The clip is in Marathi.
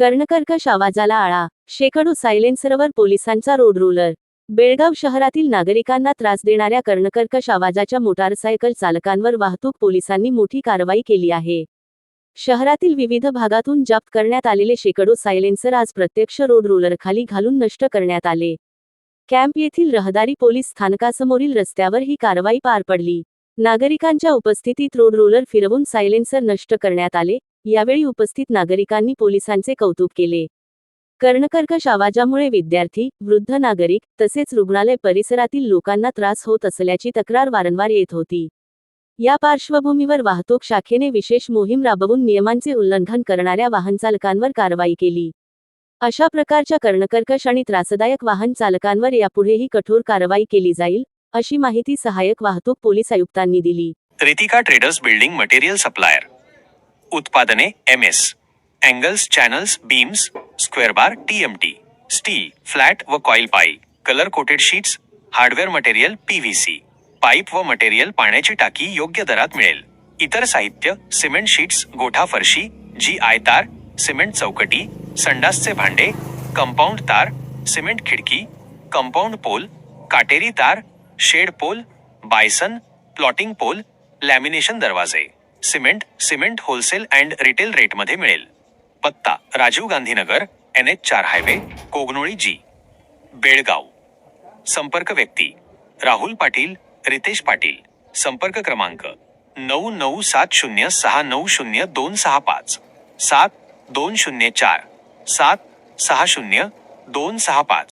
कर्णकर्कश आवाजाला आळा. शेकडो सायलेन्सरवर पोलिसांचा रोड रोलर. बेळगाव शहरातील नागरिकांना त्रास देणाऱ्या कर्णकर्कश आवाजाच्या मोटारसायकल चालकांवर वाहतूक पोलिसांनी मोठी कारवाई केली आहे. शहरातील विविध भागातून जप्त करण्यात आलेले शेकडो सायलेन्सर आज प्रत्यक्ष रोड रोलरखाली घालून नष्ट करण्यात आले. कॅम्प येथील रहदारी पोलीस स्थानकासमोरील रस्त्यावर ही कारवाई पार पडली. नागरिकांच्या उपस्थितीत रोड रोलर फिरवून सायलेन्सर नष्ट करण्यात आले. यावेळी उपस्थित नागरिकांनी पोलिसांचे कौतुक केले. कर्णकर्कश आवाजामुळे विद्यार्थी वृद्ध नागरिक तसेच रुग्णालय परिसरातील लोकांना त्रास होत असल्याची तक्रार वारंवार येत होती. या पार्श्वभूमीवर वाहतूक शाखेने विशेष मोहीम राबवून नियमांचे उल्लंघन करणाऱ्या वाहनचालकांवर कारवाई केली. अशा प्रकारच्या कर्णकर्कश आणि त्रासदायक वाहन चालकांवर यापुढेही कठोर कारवाई केली जाईल अशी माहिती सहाय्यक वाहतूक पोलीस आयुक्तांनी दिली. Ritika traders building material supplier. उत्पादने M S angles channels beams square bar T M T steel flat व कॉईल पाई colour coated sheets hardware material P V C pipe व मटेरियल पाण्याची टाकी योग्य दरात मिळेल. इतर साहित्य सिमेंट शीट्स गोठा फरशी जी आय तार सिमेंट चौकटी संडासचे भांडे कंपाऊंड तार सिमेंट खिडकी कंपाऊंड पोल काटेरी तार shed pole bison plotting pole lamination दरवाजे. Cement cement wholesale and retail रेटमध्ये मिळेल. पत्ता राजीव गांधीनगर एन एच चार हायवे कोगनोळी जी. बेळगाव. संपर्क व्यक्ती राहुल पाटील रितेश पाटील. संपर्क क्रमांक नऊ नऊ सात शून्य सहा नऊ शून्य दोन सहा पाच. सात दोन शून्य चार सात सहा शून्य दोन सहा पाच.